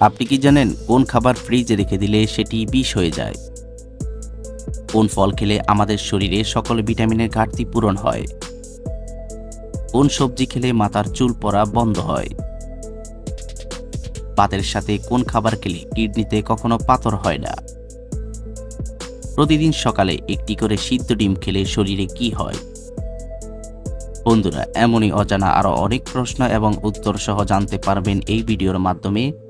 আপনি কি জানেন কোন খাবার ফ্রিজে রেখে দিলে সেটি বিষ হয়ে যায়? কোন ফল খেলে আমাদের শরীরে সকল ভিটামিনের ঘাটতি পূরণ হয়? কোন সবজি খেলে মাথার চুল পড়া বন্ধ হয়? পাতের সাথে কোন খাবার খেলে কিডনিতে কখনো পাথর হয় না? প্রতিদিন সকালে একটি করে সিদ্ধ ডিম খেলে শরীরে কি হয়? বন্ধুরা, এমনই অজানা আরও অনেক প্রশ্ন এবং উত্তর সহ জানতে পারবেন এই ভিডিওর মাধ্যমে।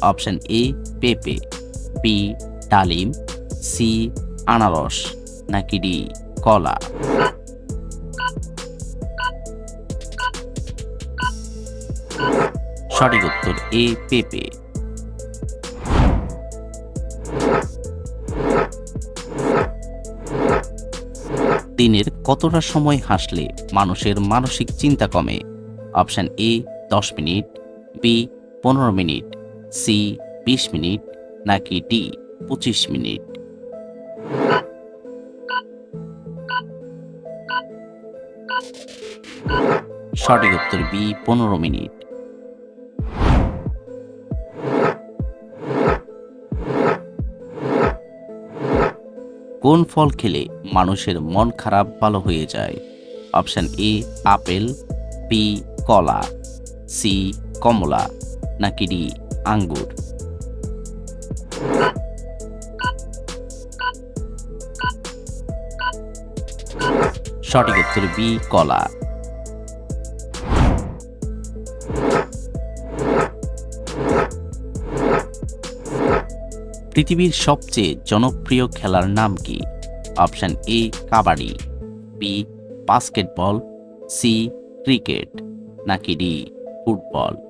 অপশন এ, পেঁপে, বি, ডালিম, সি, আনারস, নাকি ডি, কলা। সঠিক উত্তর এ, পেঁপে। দিনের কতটা সময় হাসলে মানুষের মানসিক চিন্তা কমে? অপশন এ, দশ মিনিট, বি, পনেরো মিনিট। সি, বিশ মিনিট, নাকি ডি, পঁচিশ মিনিট? সঠিক উত্তর বি, পনেরো মিনিট। কোন ফল খেলে মানুষের মন খারাপ, ভালো হয়ে যায়? অপশন এ, আপেল, বি, কলা, সি, কমলা, নাকি ডি আঙ্গুর। সঠিক উত্তর বি, কলা। পৃথিবীর সবচেয়ে জনপ্রিয় খেলার নাম কি? Option A, kabaddi, B, basketball, C, cricket, নাকি ডি, ফুটবল?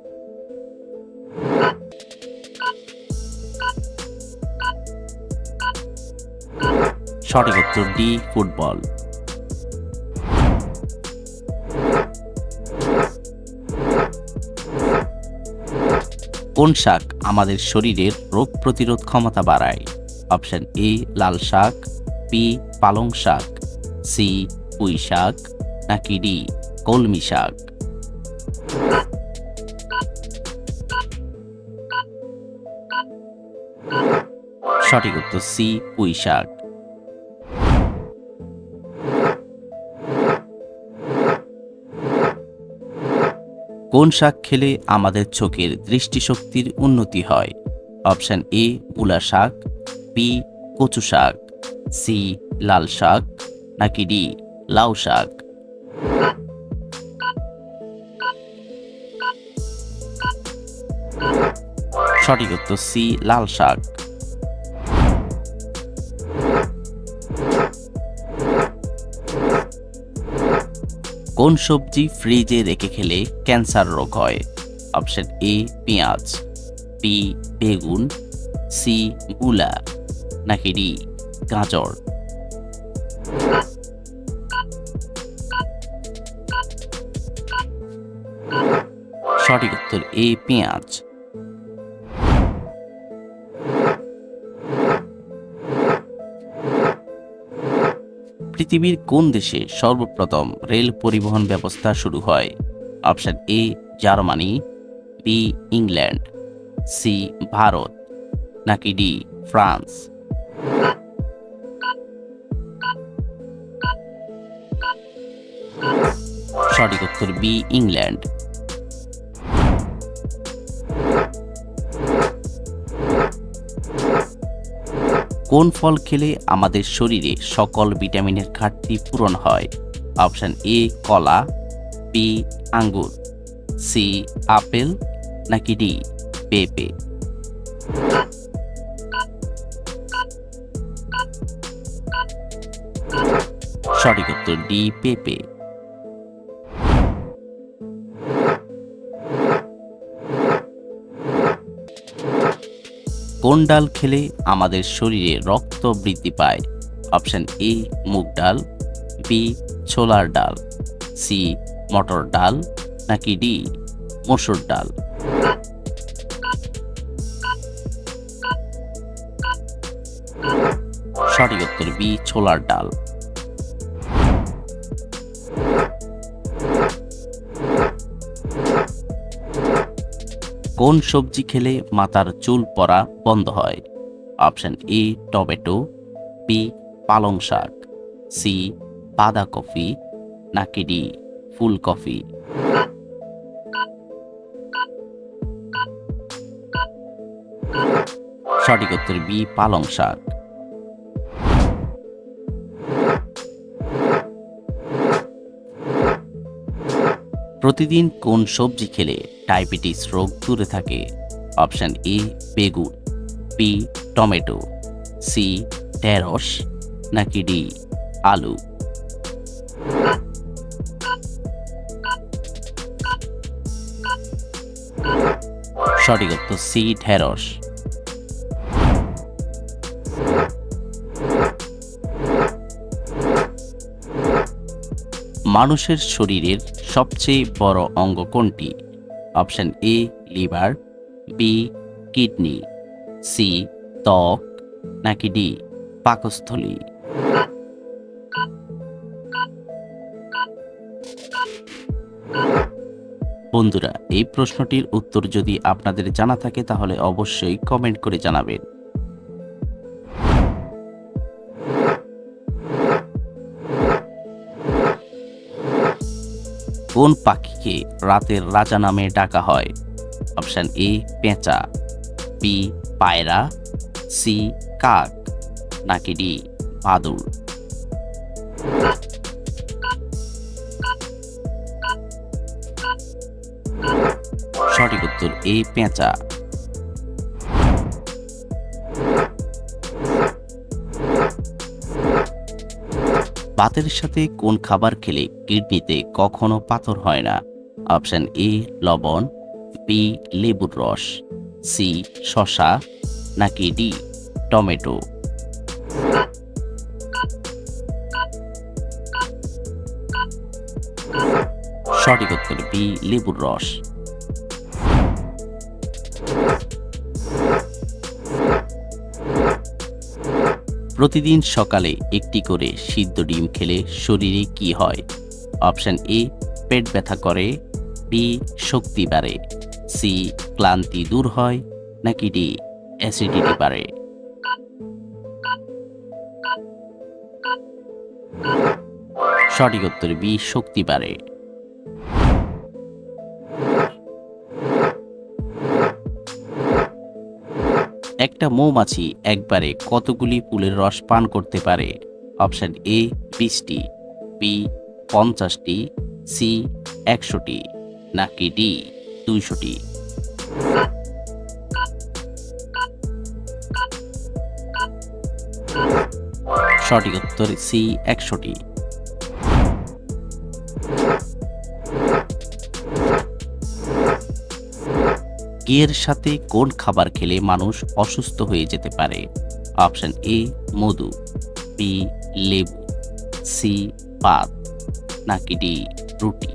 সঠিক উত্তর ডি, ফুটবল। কোন শাক আমাদের শরীরের রোগ প্রতিরোধ ক্ষমতা বাড়ায়? অপশন এ, লাল শাক বি পালং শাক সি পুঁই শাক, নাকি ডি কলমি শাক? সঠিক উত্তর সি পুঁই শাক। কোন শাক খেলে আমাদের চোখের দৃষ্টিশক্তির উন্নতি হয়? অপশান এ, মূলা শাক, বি, কচু শাক, সি, লাল শাক, নাকি ডি, লাউ শাক? সঠিক উত্তর সি, লাল শাক। কোন সবজি ফ্রিজে রেখে খেলে ক্যান্সার রোগ হয়? অপশন এ, পেঁয়াজ বি বেগুন সি মূলা, নাকি ডি, গাজর? সঠিক উত্তর এ, পেঁয়াজ। পৃথিবীর কোন দেশে সর্বপ্রথম রেল পরিবহন ব্যবস্থা শুরু হয়? Option A, Germany, B, England, C, Bharat, নাকি ডি, ফ্রান্স? সঠিক উত্তর বি, ইংল্যান্ড। কোন ফল খেলে আমাদের শরীরে সকল ভিটামিনের ঘাটতি পূরণ হয়? অপশন এ, কলা, বি, আঙ্গুর, সি, আপেল, নাকি ডি, পেঁপে? সঠিক উত্তর ডি, পেঁপে। কোন ডাল খেলে আমাদের শরীরে রক্ত বৃদ্ধি পায়? অপশান এ, মুগ ডাল, বি, ছোলার ডাল, সি, মটর ডাল, নাকি ডি, মসুর ডাল? সঠিক উত্তর বি, ছোলার ডাল। কোন সবজি খেলে মাথার চুল পরা বন্ধ হয়? অপশন এ, টমেটো, বি, পালং শাক, সি, বাঁধাকপি, নাকি ডি, ফুলকপি। সঠিক উত্তর বি, পালং শাক। প্রতিদিন কোন সবজি খেলে ডায়াবেটিস রোগ দূরে থাকে? অপশন এ, বেগুন, বি, টমেটো, সি, ঢেঁড়স, নাকি ডি, আলু। সঠিক উত্তর সি, ঢেঁড়স। মানুষের শরীরের সবচেয়ে বড় অঙ্গ কোনটি? Option A, liver, B, kidney, C, ত্বক, নাকি ডি, পাকস্থলী? বন্ধুরা, এই প্রশ্নটির উত্তর যদি আপনাদের জানা থাকে, তাহলে অবশ্যই কমেন্ট করে জানাবেন। কোন পাখিকে রাতের রাজা নামে ডাকা হয়? অপশান এ, পেঁচা, বি, পায়রা, সি, কাক, নাকি ডি বাদুর সঠিক উত্তর এ, পেঁচা। ভাতের সাথে কোন খাবার খেলে কিডনিতে কখনো পাথর হয় না? অপশন এ, লবণ, বি, লেবুর রস, সি শশা নাকি ডি, টমেটো। সঠিক উত্তর বি, লেবুর রস। প্রতিদিন সকালে একটি করে সিদ্ধ ডিম খেলে শরীরে কি হয়? অপশান এ, পেট ব্যথা করে। বি, শক্তি বাড়ে। সি, ক্লান্তি দূর হয় নাকি ডি, অ্যাসিডিটি বাড়ে? সঠিক উত্তর বি, শক্তি বাড়ে। একটা মৌমাছি একবারে কতগুলি ফুলের রস পান করতে পারে? অপশন এ বিশটি বি পঞ্চাশটি সি একশোটি, নাকি ডি দুইশোটি? সঠিক উত্তর সি একশোটি। এর সাথে কোন খাবার খেলে মানুষ অসুস্থ হয়ে যেতে পারে? অপশন এ, মধু। বি, লেবু। সি, পাত। নাকি ডি, রুটি?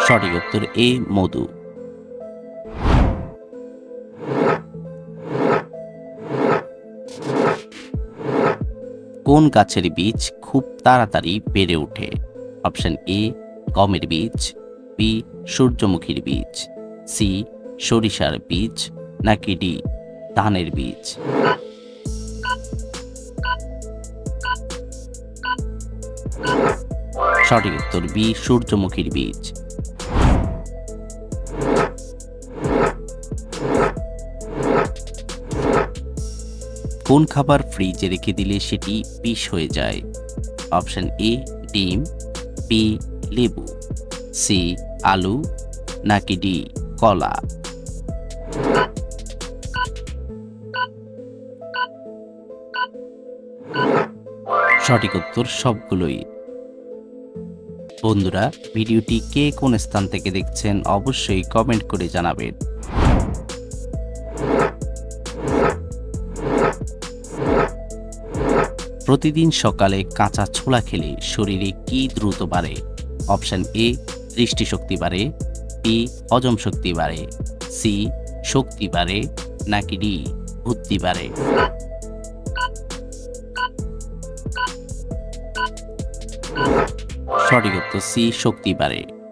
সঠিক উত্তর এ, মধু। কোন গাছের বীজ খুব তাড়াতাড়ি বেড়ে ওঠে। অপশন এ, গমের বীজ, বি, সূর্যমুখীর বীজ, সি, সরিষার বীজ, নাকি ডি, ধানের বীজ। সঠিক উত্তর বি, সূর্যমুখীর বীজ। কোন খাবার ফ্রিজে রেখে দিলে সেটি বিষ হয়ে যায়? অপশন এ, ডিম, বি, লেবু, সি, আলু, নাকি ডি, কলা। সঠিক উত্তর সবগুলোই। বন্ধুরা, ভিডিওটি কে কোন স্থান থেকে দেখছেন অবশ্যই কমেন্ট করে জানাবেন। প্রতিদিন সকালে কাঁচা ছোলা খেলে শরীরে কি দ্রুত বাড়ে? অপশন এ দৃষ্টিশক্তি বাড়ে। বি হজম শক্তি বাড়ে। সি শক্তি বাড়ে। নাকি ডি বুদ্ধি বাড়ে। সঠিক উত্তর সি শক্তি বাড়ে।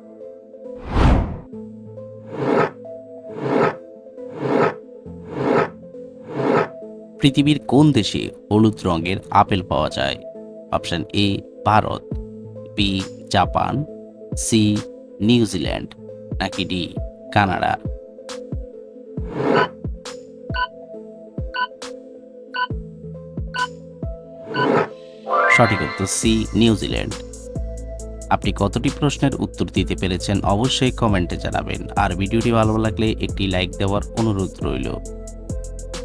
পৃথিবীর কোন দেশে হলুদ রঙের আপেল পাওয়া যায়? Option A, Bharat B Japan C New Zealand নাকি ডি, কানাডা? সঠিক উত্তর সি নিউজিল্যান্ড আপনি কতটি প্রশ্নের উত্তর দিতে পেরেছেন অবশ্যই কমেন্টে জানাবেন। আর ভিডিওটি ভালো লাগলে একটি লাইক দেওয়ার অনুরোধ রইল।